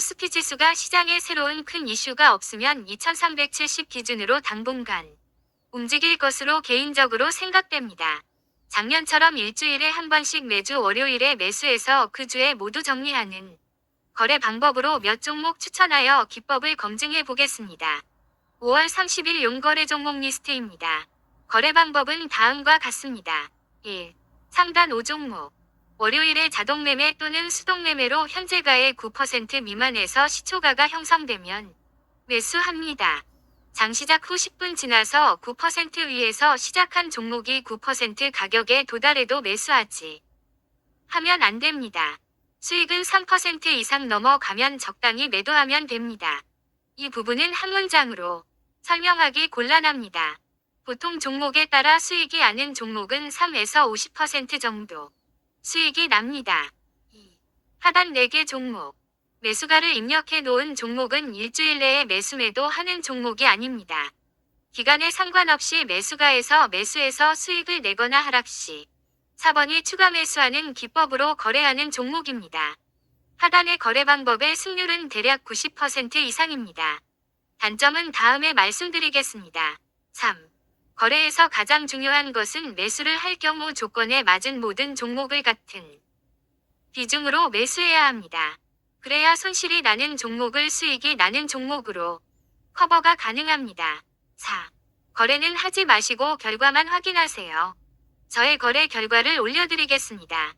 코스피 지수가 시장에 새로운 큰 이슈가 없으면 2370 기준으로 당분간 움직일 것으로 개인적으로 생각됩니다. 작년처럼 일주일에 한 번씩 매주 월요일에 매수해서 그 주에 모두 정리하는 거래 방법으로 몇 종목 추천하여 기법을 검증해 보겠습니다. 5월 30일 용거래 종목 리스트입니다. 거래 방법은 다음과 같습니다. 1. 상단 5종목. 월요일에 자동 매매 또는 수동 매매로 현재가의 9% 미만에서 시초가가 형성되면 매수합니다. 장 시작 후 10분 지나서 9% 위에서 시작한 종목이 9% 가격에 도달해도 매수하지 하면 안 됩니다. 수익은 3% 이상 넘어가면 적당히 매도하면 됩니다. 이 부분은 한 문장으로 설명하기 곤란합니다. 보통 종목에 따라 수익이 아는 종목은 3에서 50% 정도 수익이 납니다. 2. 하단 4개 종목. 매수가를 입력해 놓은 종목은 일주일 내에 매수 매도 하는 종목이 아닙니다. 기간에 상관없이 매수가에서 매수해서 수익을 내거나 하락시 4번이 추가 매수하는 기법으로 거래하는 종목입니다. 하단의 거래 방법의 승률은 대략 90% 이상입니다. 단점은 다음에 말씀드리겠습니다. 3. 거래에서 가장 중요한 것은 매수를 할 경우 조건에 맞은 모든 종목을 같은 비중으로 매수해야 합니다. 그래야 손실이 나는 종목을 수익이 나는 종목으로 커버가 가능합니다. 4. 거래는 하지 마시고 결과만 확인하세요. 저의 거래 결과를 올려드리겠습니다.